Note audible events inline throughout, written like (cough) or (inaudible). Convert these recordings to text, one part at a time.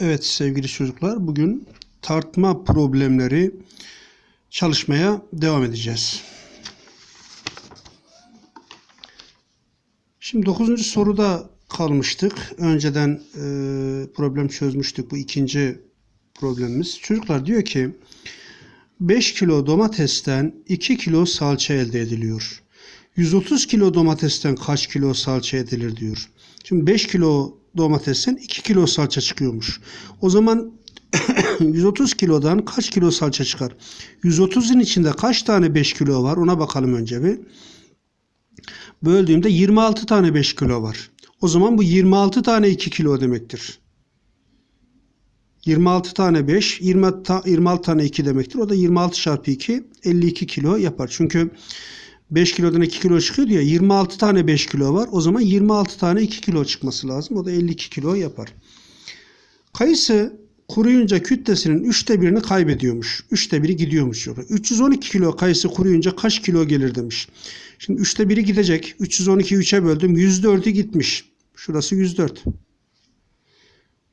Evet sevgili çocuklar bugün tartma problemleri çalışmaya devam edeceğiz. Şimdi 9. soruda kalmıştık. Önceden e, problem çözmüştük. Bu ikinci problemimiz. Çocuklar diyor ki 5 kilo domatesten 2 kilo salça elde ediliyor. 130 kilo domatesten kaç kilo salça edilir diyor. Şimdi 5 kilo domatesten 2 kilo salça çıkıyormuş. O zaman (coughs) 130 kilodan kaç kilo salça çıkar? 130'un içinde kaç tane 5 kilo var? Ona bakalım önce bir. Böldüğümde 26 tane 5 kilo var. O zaman bu 26 tane 2 kilo demektir. 26 tane 5, 20 ta, 26 tane 2 demektir. O da 26 çarpı 2, 52 kilo yapar. Çünkü 5 kilodan 2 kilo çıkıyor diye 26 tane 5 kilo var. O zaman 26 tane 2 kilo çıkması lazım. O da 52 kilo yapar. Kayısı kuruyunca kütlesinin üçte birini kaybediyormuş. Üçte biri gidiyormuş. 312 kilo kayısı kuruyunca kaç kilo gelir demiş. Şimdi üçte biri gidecek. 312'yi 3'e böldüm. 104'ü gitmiş. Şurası 104.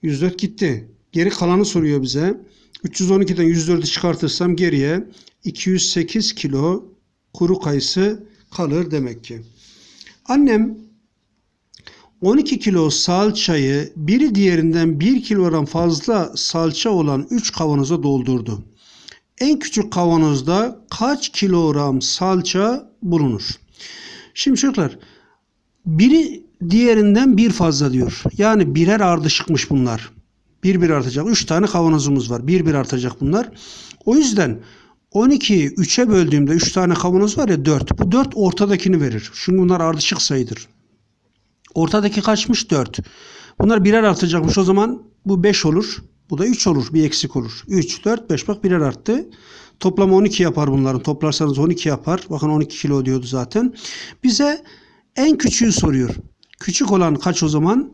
104 gitti. Geri kalanı soruyor bize. 312'den 104'ü çıkartırsam geriye 208 kilo kuru kayısı kalır demek ki. Annem 12 kilo salçayı biri diğerinden 1 kilogram fazla salça olan 3 kavanoza doldurdu. En küçük kavanozda kaç kilogram salça bulunur? Şimdi çocuklar biri diğerinden bir fazla diyor. Yani birer ardışıkmış bunlar. Bir bir artacak. 3 tane kavanozumuz var. Bir bir artacak bunlar. O yüzden 12'yi 3'e böldüğümde 3 tane kavanoz var ya 4. Bu 4 ortadakini verir. Çünkü bunlar ardışık sayıdır. Ortadaki kaçmış? 4. Bunlar birer artacakmış. O zaman bu 5 olur. Bu da 3 olur. Bir eksik olur. 3, 4, 5 bak birer arttı. Toplam 12 yapar bunların. Toplarsanız 12 yapar. Bakın 12 kilo diyordu zaten. Bize en küçüğü soruyor. Küçük olan kaç o zaman?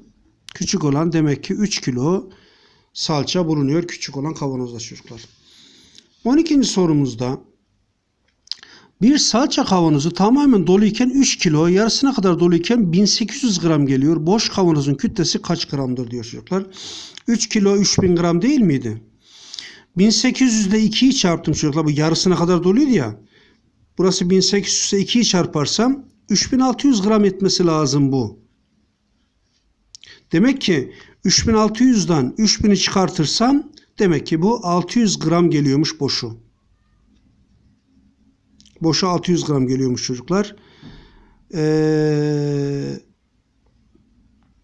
Küçük olan demek ki 3 kilo salça bulunuyor küçük olan kavanozda çocuklar. 12. sorumuzda bir salça kavanozu tamamen doluyken 3 kilo, yarısına kadar doluyken 1800 gram geliyor. Boş kavanozun kütlesi kaç gramdır diyor çocuklar. 3 kilo 3000 gram değil miydi? 1800 ile 2'yi çarptım çocuklar. Bu yarısına kadar doluydu ya. Burası 1800 ile 2'yi çarparsam 3600 gram etmesi lazım bu. Demek ki 3600'dan 3000'i çıkartırsam demek ki bu 600 gram geliyormuş boşu. Boşa 600 gram geliyormuş çocuklar. Ee,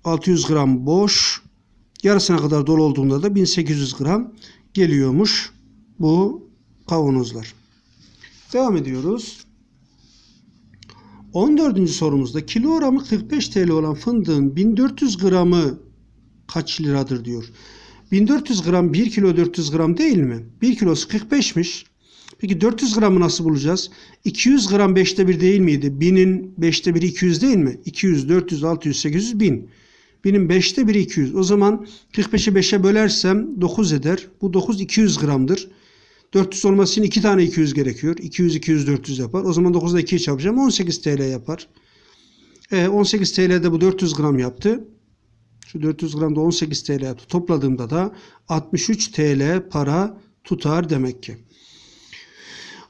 600 gram boş. Yarısına kadar dolu olduğunda da 1800 gram geliyormuş bu kavanozlar. Devam ediyoruz. 14. sorumuzda kilogramı 45 TL olan fındığın 1400 gramı kaç liradır diyor. 1400 gram 1 kilo 400 gram değil mi? 1 kilosu 45'miş. Peki 400 gramı nasıl bulacağız? 200 gram 5'te 1 değil miydi? 1000'in 5'te 1'i 200 değil mi? 200, 400, 600, 800, 1000. 1000'in 5'te 1'i 200. O zaman 45'i 5'e bölersem 9 eder. Bu 9 200 gramdır. 400 olması için 2 tane 200 gerekiyor. 200, 200, 400 yapar. O zaman 9'da 2'yi çarpacağım. 18 TL yapar. E, 18 TL'de bu 400 gram yaptı. Şu 400 gram da 18 TL yaptı. Topladığımda da 63 TL para tutar demek ki.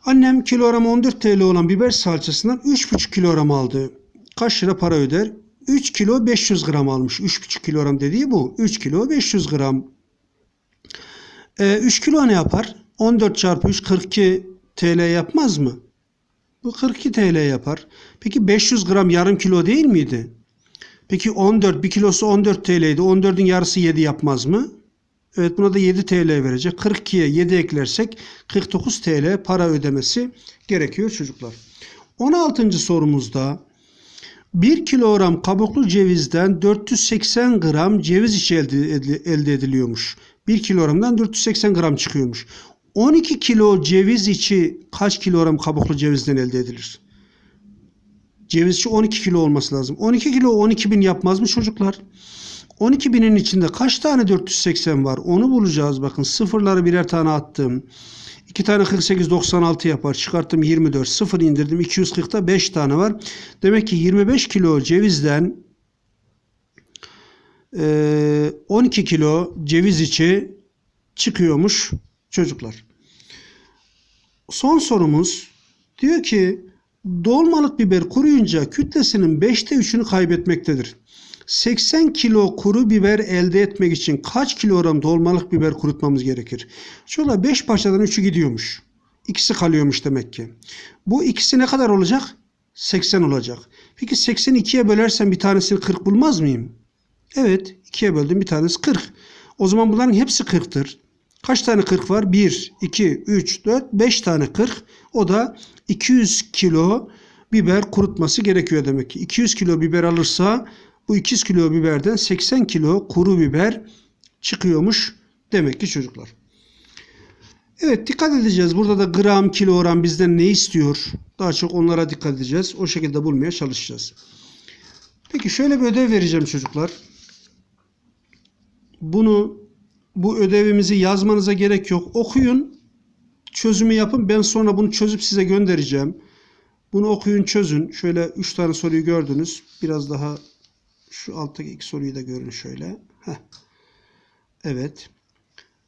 Annem kilogram 14 TL olan biber salçasından 3,5 kilogram aldı. Kaç lira para öder? 3 kilo 500 gram almış. 3,5 kilogram dediği bu. 3 kilo 500 gram. Ee, 3 kilo ne yapar? 14 çarpı 3 42 TL yapmaz mı? Bu 42 TL yapar. Peki 500 gram yarım kilo değil miydi? Peki 14, bir kilosu 14 TL'ydi. 14'ün yarısı 7 yapmaz mı? Evet buna da 7 TL verecek. 42'ye 7 eklersek 49 TL para ödemesi gerekiyor çocuklar. 16. sorumuzda 1 kilogram kabuklu cevizden 480 gram ceviz içi elde, ediliyormuş. 1 kilogramdan 480 gram çıkıyormuş. 12 kilo ceviz içi kaç kilogram kabuklu cevizden elde edilir? Cevizçi 12 kilo olması lazım. 12 kilo 12 bin yapmaz mı çocuklar? 12 binin içinde kaç tane 480 var? Onu bulacağız. Bakın sıfırları birer tane attım. 2 tane 48 96 yapar. Çıkarttım 24. Sıfır indirdim. 240'ta 5 tane var. Demek ki 25 kilo cevizden e, 12 kilo ceviz içi çıkıyormuş çocuklar. Son sorumuz diyor ki dolmalık biber kuruyunca kütlesinin 5'te 3'ünü kaybetmektedir. 80 kilo kuru biber elde etmek için kaç kilogram dolmalık biber kurutmamız gerekir? Şöyle 5 parçadan 3'ü gidiyormuş. İkisi kalıyormuş demek ki. Bu ikisi ne kadar olacak? 80 olacak. Peki 80'i 2'ye bölersem bir tanesini 40 bulmaz mıyım? Evet 2'ye böldüm bir tanesi 40. O zaman bunların hepsi 40'tır. Kaç tane 40 var? 1, 2, 3, 4, 5 tane 40. O da 200 kilo biber kurutması gerekiyor demek ki. 200 kilo biber alırsa bu 200 kilo biberden 80 kilo kuru biber çıkıyormuş demek ki çocuklar. Evet dikkat edeceğiz. Burada da gram, kilogram bizden ne istiyor? Daha çok onlara dikkat edeceğiz. O şekilde bulmaya çalışacağız. Peki şöyle bir ödev vereceğim çocuklar. Bunu bu ödevimizi yazmanıza gerek yok. Okuyun, çözümü yapın. Ben sonra bunu çözüp size göndereceğim. Bunu okuyun, çözün. Şöyle 3 tane soruyu gördünüz. Biraz daha şu alttaki iki soruyu da görün şöyle. Heh. Evet.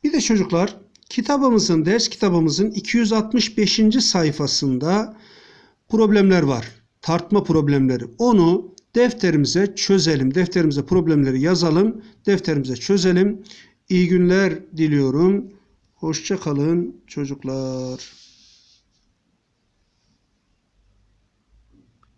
Bir de çocuklar kitabımızın, ders kitabımızın 265. sayfasında problemler var. Tartma problemleri. Onu defterimize çözelim. Defterimize problemleri yazalım. Defterimize çözelim. İyi günler diliyorum. Hoşça kalın çocuklar.